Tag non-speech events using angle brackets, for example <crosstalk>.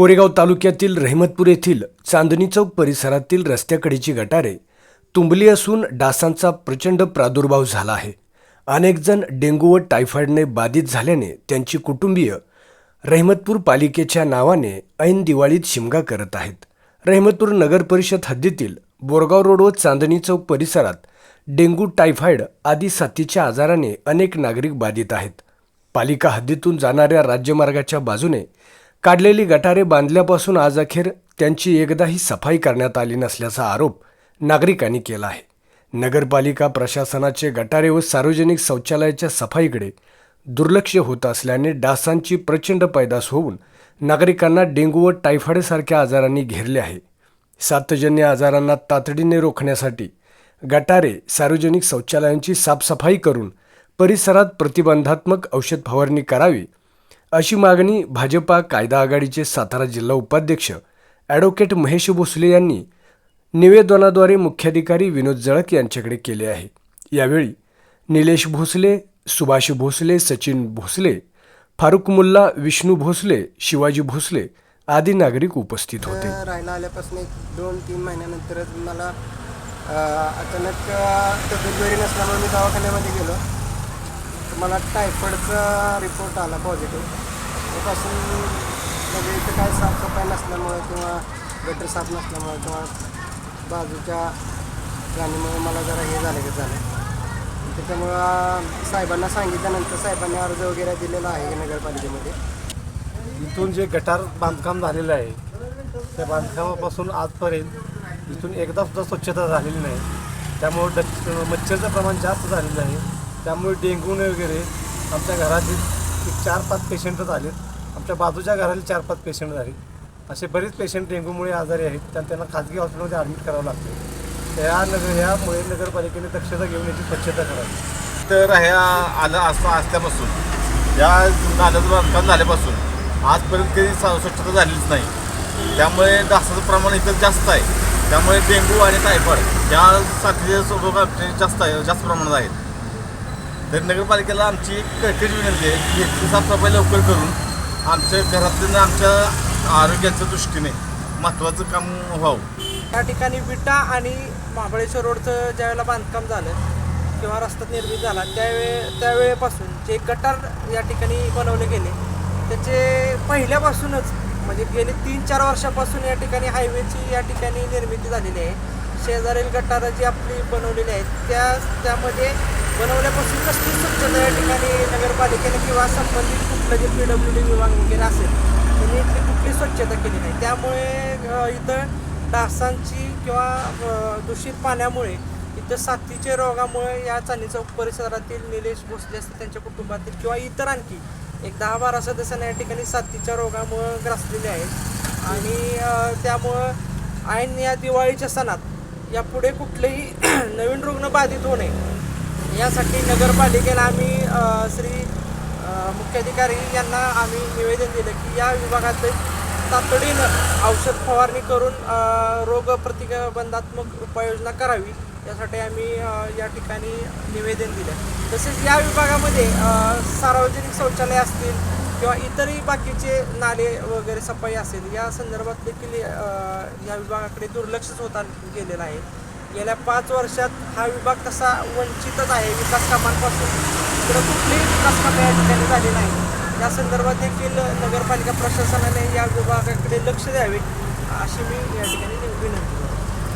कोरेगाव तालुक्यातील रहिमतपूर येथील चांदणी चौक परिसरातील रस्त्याकडेची गटारे तुंबली असून डासांचा प्रचंड प्रादुर्भाव झाला आहे. अनेकजण डेंगू डेंग्यू व टायफॉईडने बाधित झाल्याने त्यांची कुटुंबीय रहिमतपूर पालिकेच्या नावाने ऐन दिवाळीत शिमगा करत आहेत. रहिमतपूर नगर परिषद हद्दीतील बोरगाव रोड व चांदणी चौक परिसरात डेंग्यू टायफॉईड आदी साथीच्या आजाराने अनेक नागरिक बाधित आहेत. पालिका हद्दीतून जाणाऱ्या राज्यमार्गाच्या बाजूने काढलेली गटारे बांधल्यापासून आज अखेर त्यांची एकदाही सफाई करण्यात आली नसल्याचा आरोप नागरिकांनी केला आहे. नगरपालिका प्रशासनाचे गटारे व सार्वजनिक शौचालयाच्या सफाईकडे दुर्लक्ष होत असल्याने डासांची प्रचंड पैदास होऊन नागरिकांना डेंग्यू व टायफॉईडसारख्या आजारांनी घेरले आहे. सातजन्य आजारांना तातडीने रोखण्यासाठी गटारे सार्वजनिक शौचालयांची साफसफाई करून परिसरात प्रतिबंधात्मक औषध फवारणी करावी अशी मागणी भाजपा कायदा आघाडीचे सातारा जिल्हा उपाध्यक्ष ॲडव्होकेट महेश भोसले यांनी निवेदनाद्वारे मुख्याधिकारी विनोद जळक यांच्याकडे केले आहे. यावेळी निलेश भोसले सुभाष भोसले सचिन भोसले फारुक मुल्ला विष्णू भोसले शिवाजी भोसले आदी नागरिक उपस्थित होते. राहायला आल्यापासून एक दोन तीन महिन्यानंतरच मला अचानक तब्येत बरी नसल्यामुळे मी दवाखान्यामध्ये गेलो. मला टायफॉईडचा रिपोर्ट आला पॉझिटिव्ह. त्यापासून म्हणजे इथं काय साफसफाई नसल्यामुळे किंवा गटर साफ नसल्यामुळे किंवा बाजूच्या गाणीमुळे मला जरा हे झालं की झालं. त्याच्यामुळं साहेबांना सांगितल्यानंतर साहेबांनी अर्ज वगैरे दिलेला आहे नगरपालिकेमध्ये. इथून जे गटार बांधकाम झालेलं आहे त्या बांधकामापासून आजपर्यंत इथून एकदा सुद्धा स्वच्छता झालेली नाही. त्यामुळं डच मच्छरचं प्रमाण जास्त झालेलं आहे. त्यामुळे डेंग्यूने वगैरे आमच्या घरातील एक चार पाच पेशंट झालेत आमच्या बाजूच्या घरातील चार पाच पेशंट झाले असे बरेच पेशंट डेंग्यूमुळे आजारी आहेत. त्या त्यांना खाजगी हॉस्पिटलमध्ये ॲडमिट करावं लागतं ह्या नगर ह्यामुळे नगरपालिकेने दक्षता घेऊन याची स्वच्छता करावी. तर ह्या आलं असं असल्यापासून या नाल्याचं बांधकाम झाल्यापासून आजपर्यंत कधी स्वच्छता झालीच नाही. त्यामुळे डासाचं प्रमाण इथं जास्त आहे. त्यामुळे डेंग्यू आणि टायफॉइड या साथीचे रोग जास्त आहे जास्त प्रमाणात आहेत. तर नगरपालिकेला आमची एक कळकळीची विनंती आहे की याची साफसफाई लवकर करून आमच्या घरातून आमच्या आरोग्याच्या दृष्टीने महत्त्वाचं काम व्हावं. त्या ठिकाणी विटा आणि महाबळेश्वर रोडचं ज्यावेळेला बांधकाम झालं किंवा रस्ता निर्मित झाला त्यावेळे त्यावेळेपासून जे गटार या ठिकाणी बनवले गेले त्याचे पहिल्यापासूनच म्हणजे गेले तीन चार वर्षापासून या ठिकाणी हायवेची या ठिकाणी निर्मिती झालेली आहे. शेजारील गटारं जी आपली बनवलेली आहेत त्या त्यामध्ये बनवल्यापासून कसली स्वच्छता या ठिकाणी नगरपालिकेने किंवा संबंधित कुठलं जे पी डब्ल्यू डी विभाग वगैरे असेल त्यांनी इथली कुठली स्वच्छता केली नाही. त्यामुळे इथं डासांची किंवा दूषित पाण्यामुळे इथं साथीच्या रोगामुळे या चांदी चौक परिसरातील निलेश भोसले असतील त्यांच्या कुटुंबातील किंवा इतर आणखी एक दहा बारा सदस्यांना या ठिकाणी साथीच्या रोगामुळं ग्रासलेले आहेत. आणि त्यामुळं ऐन या दिवाळीच्या सणात यापुढे कुठलेही <clears throat> नवीन रुग्ण बाधित होऊ नये यासाठी नगरपालिकेला आम्ही श्री मुख्याधिकारी यांना आम्ही निवेदन दिलं की या विभागात तातडीनं औषध फवारणी करून अ, रोग प्रतिबंधात्मक उपाययोजना करावी. यासाठी आम्ही या ठिकाणी निवेदन दिलं. तसेच या विभागामध्ये सार्वजनिक शौचालय असतील किंवा इतरही बाकीचे नाले वगैरे सफाई असेल या संदर्भात देखील या विभागाकडे दुर्लक्षच होता गेलेलं आहे. गेल्या पाच वर्षात हा विभाग तसा वंचितच आहे. विकास कामांपासून. तर कुठलीही विकास कामं या ठिकाणी झाली नाही. या संदर्भात देखील नगरपालिका प्रशासनाने या विभागाकडे लक्ष द्यावे अशी मी या ठिकाणी विनंती करतो.